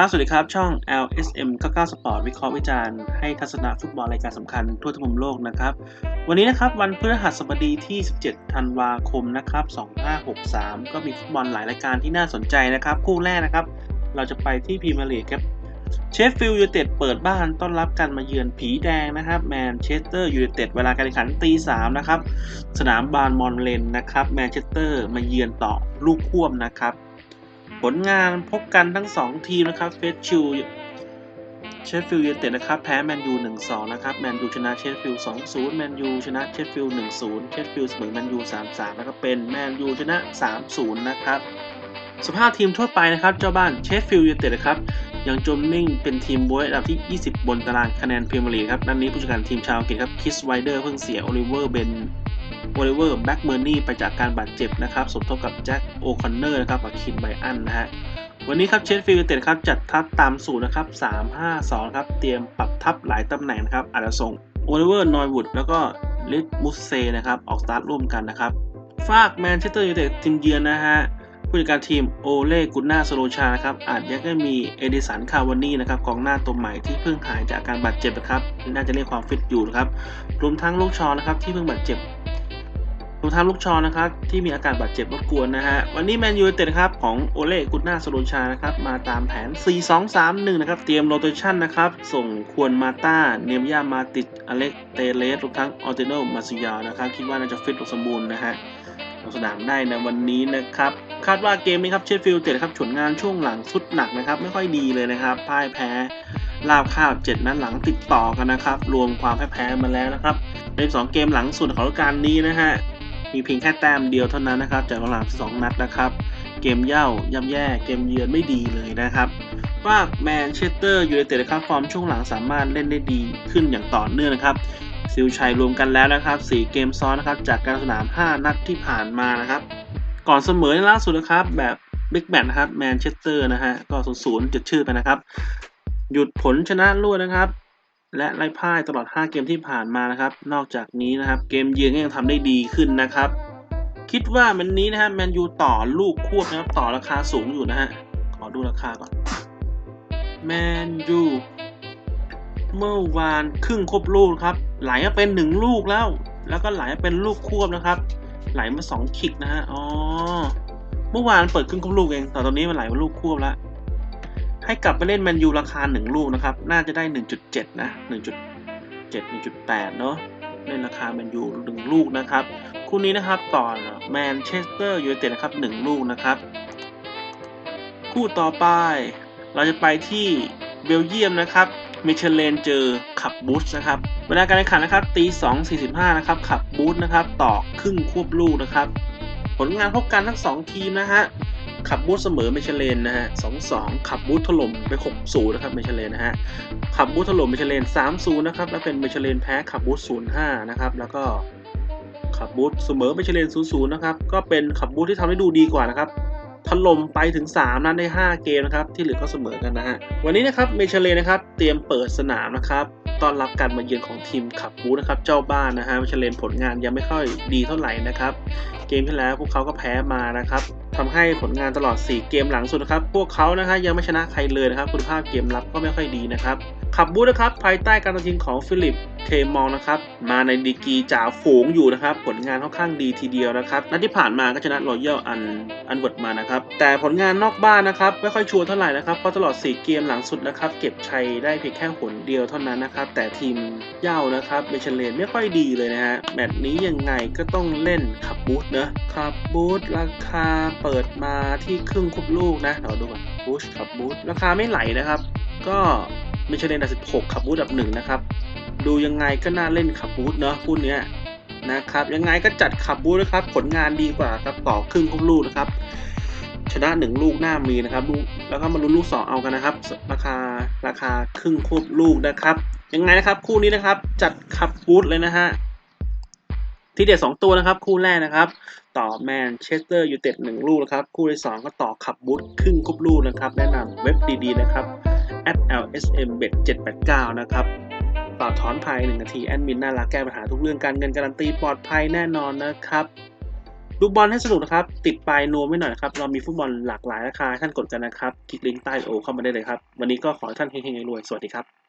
ครับ สวัสดีครับ ช่อง LSM 99 Sport วิเคราะห์วิจารณ์ให้ทัศนะฟุตบอลรายการสำคัญทั่วทุกมุมโลกนะครับ วันนี้นะครับ วันพฤหัสบดีที่ 17 ธันวาคมนะครับ 2563 ก็มีฟุตบอลหลายรายการที่น่าสนใจนะครับ คู่แรกนะครับ เราจะไปที่พรีเมียร์ลีกครับ เชฟฟิลด์ยูไนเต็ดเปิดบ้านต้อนรับการมาเยือนผีแดงนะครับ แมนเชสเตอร์ยูไนเต็ดเวลาการแข่งขันตีสามนะครับ สนามบานมอนเลนนะครับ แมนเชสเตอร์มาเยือนต่อลูกควบนะครับ ผลงานพบกันทั้ง 2 ทีมนะครับเฟสชิลเชฟฟิลด์ยูไนเต็ดนะครับแพ้แมนยู 1-2 นะครับแมนยูชนะเชฟฟิลด์2-0 แมนยูชนะเชฟฟิลด์1-0 เชฟฟิลด์เสมอแมนยู3-3 แล้วก็เป็นแมนยูชนะ 3-0 นะครับสภาพทีมทั่วไปนะครับ เจ้าบ้านเชฟฟิลด์ยูไนเต็ดนะครับยังจมนิ่งเป็นทีมบวยอันดับที่ 20 บนตารางคะแนนพรีเมียร์ลีกครับนัดนนี้ผู้จัดการทีมชาวอังกฤษครับคิสไวเดอร์เพิ่งเสียโอลิเวอร์เบน โอลิเวอร์แบ็กเมอร์นี่ไปจากการบาดเจ็บนะครับสมทบกับแจ็คโอคอนเนอร์นะครับกับคินไบอันนะฮะวันนี้ครับเชฟฟิลด์ยูเต็ดครับจัดทัพตามสูตรนะครับ3-5-2ครับเตรียมปรับทัพหลายตำแหน่งนะครับอาจจะส่งโอลิเวอร์นอยวูดแล้วก็ลิทมุสเซนะครับออกสตาร์ทร่วมกันนะครับฝากแมนเชสเตอร์ยูไนเต็ดทีมเยือนนะฮะผู้จัดการทีมโอเล่กุนนาโซโลชานะครับอาจยังได้มีเอดิสันคาวานี่นะครับกองหน้าตัวใหม่ที่เพิ่งหายจากการบาดเจ็บนะครับน่าจะเรียกความฟิตอยู่นะครับรวมทั้งลูกชอนะครับที่เพิ่งบาดเจ็บ รวมทั้งลูกชอนะครับที่มีอาการบาดเจ็บรบกวนนะฮะวันนี้แมนยูเต็ดนะครับของโอเล่กุนนาโซโลชานะครับมาตามแผน 4-2-3-1 นะครับ เตรียมโรเตชันนะครับ ส่งควรมาต้า เนมย่ามาติดอเล็กเตเลสรวมทั้งออเตโนมาซิยานะครับ คิดว่าน่าจะฟิตสมบูรณ์นะฮะลงสนามได้ในวันนี้นะครับ คาดว่าเกมนี้ครับเชฟฟิลด์เต็ดครับผลงานช่วงหลังสุดหนักนะครับไม่ค่อยดีเลยนะครับพ่ายแพ้ลาบข้าวเจ็ดนัดหลังติดต่อกันนะครับรวมความพ่ายแพ้มาแล้วนะครับในสองเกมหลังสุดของฤดูกาลนี้นะฮะ มีเพียงแค่แต้มเดียวเท่านั้นนะครับจากหลังสองนัดนะครับ เกมเย่าย่ำแย่เกมเยือนไม่ดีเลยนะครับฝากแมนเชสเตอร์ยูไนเต็ดนะครับฟอร์มช่วงหลังสามารถเล่นได้ดีขึ้นอย่างต่อเนื่องนะครับซิลชัยรวมกันแล้วนะครับ 4 เกมซ้อนนะครับจากการสนาม 5 นัดที่ผ่านมานะครับ ก่อนเสมอในล่าสุดนะครับแบบบิ๊กแมตนะครับแมนเชสเตอร์นะฮะก็ศูนย์ศูนย์จุดชื่อไปนะครับ หยุดผลชนะรวดนะครับ และไล่พ่ายตลอด 5 เกมที่ผ่านมานะครับ นอกจากนี้นะครับ เกมเยือนก็ยังทำได้ดีขึ้นนะครับ คิดว่ามันนี้นะฮะแมนยูต่อลูกควบนะครับต่อราคาสูงอยู่นะฮะขอดูราคาก่อนแมนยูเมื่อวานครึ่งครบลูกครับ ไหลมาเป็นหนึ่งลูกแล้ว แล้วก็ไหลมาเป็นลูกควบนะครับ ไหลมาสองคิกนะฮะอ๋อเมื่อวานเปิดครึ่งครบลูกเองแต่ตอนนี้มันไหลมาลูกควบแล้ว ให้กลับไปเล่นแมนยูราคาหนึ่งลูกนะครับ น่าจะได้ 1.7 นะ 1.7 1.8 เนาะเล่นราคาแมนยูหนึ่งลูกนะครับ คู่นี้นะครับต่อแมนเชสเตอร์ยูไนเต็ดนะครับหนึ่งลูกนะครับ คู่ต่อไป เราจะไปที่เบลเยียมนะครับมิเชลเลนเจอขับบูสนะครับเวลาการแข่งขันนะครับตี2.45 นะครับขับบูสนะครับ ต่อครึ่งควบลูกนะครับ ผลงานพบกันทั้ง 2 ทีมนะฮะ ขับบูธเสมอเมเชเลนนะฮะ2-2ขับบูธถล่มไป6-0นย์นะครับเมเชเลนนะฮะขับบูธถล่มเมเชเลน3-0นย์นะครับแล้วเป็นเมเชเลนแพ้ขับบูธ0-5นย์ห้านะครับแล้วก็ขับบูธเสมอเมเชเลน0-0นย์ศูนย์นะครับก็เป็นขับบูธที่ทำให้ดูดีกว่านะครับถล่มไปถึง 3 นัดใน 5 เกมนะครับที่เหลือก็เสมอกันนะฮะวันนี้นะครับเมเชเลนนะครับเตรียมเปิดสนามนะครับต้อนรับการมาเยือนของทีมขับบูธนะครับเจ้าบ้านนะฮะเมเชเลนผลงานยังไม่ค่อยดีเท่าไหร่นะครับเกมที่แล้วพวกเขาก็แพ้มานะครับทำให้ผลงานตลอด 4 เกมหลังสุดนะครับ พวกเขานะฮะยังไม่ชนะใครเลยนะครับ คุณภาพเกมรับก็ไม่ค่อยดีนะครับ ขับบูธนะครับ ภายใต้การตัดสินของฟิลิปเคมองนะครับ มาในดีกีจ่าฝูงอยู่นะครับ ผลงานค่อนข้างดีทีเดียวนะครับ นัดที่ผ่านมาก็ชนะรอยัลอันอันเวิร์ดมานะครับ แต่ผลงานนอกบ้านนะครับ ไม่ค่อยชัวร์เท่าไหร่นะครับ เพราะตลอด 4 เกมหลังสุดนะครับ เก็บชัยได้เพียงแค่หนเดียวเท่านั้นนะครับ แต่ทีมเย่านะครับเมเชเลนไม่ค่อยดีเลยนะฮะ แมตช์นี้ยังไงก็ต้องเล่นขับบูธเนอะขับบูธราคาเปิดมาที่ครึ่งครบลูกนะเราดูก่อนบูชขับบูธราคาไม่ไหลนะครับ ก็มเชเลนอันดับ16ขับบูธดับหนึ่งนะครับ ดูยังไงก็น่าเล่นขับบูธเนาะคู่นี้นะครับ ยังไงก็จัดขับบูธนะครับ ผลงานดีกว่าครับต่อครึ่งครบลูกนะครับ ชนะหนึ่งลูกหน้ามีนะครับลูกแล้วก็มาลุ้นลูกสองเอากันนะครับ ราคาราคาครึ่งควบลูกนะครับ ยังไงนะครับ คู่นี้นะครับ จัดขับบูธเลยนะฮะ ทีเด็ดสองตัวนะครับ คู่แรกนะครับ ต่อแมนเชสเตอร์ยูไนเต็ดหนึ่งลูกนะครับ คู่ที่สองก็ต่อขับบูธครึ่งควบลูกนะครับ แนะนำเว็บดีๆนะครับ @lsm bet 789นะครับฝากถอนภาย1นาที แอดมินน่ารักแก้ปัญหาทุกเรื่องการเงินการันตีปลอดภัยแน่นอนนะครับ ดูบอลให้สนุกนะครับ ติดปลายนวไว้หน่อยครับ เรามีฟุตบอลหลากหลายราคาท่านกดกันนะครับ คลิกลิงก์ใต้โอเข้ามาได้เลยครับ วันนี้ก็ขอให้ท่านเฮงๆรวยๆสวัสดีครับ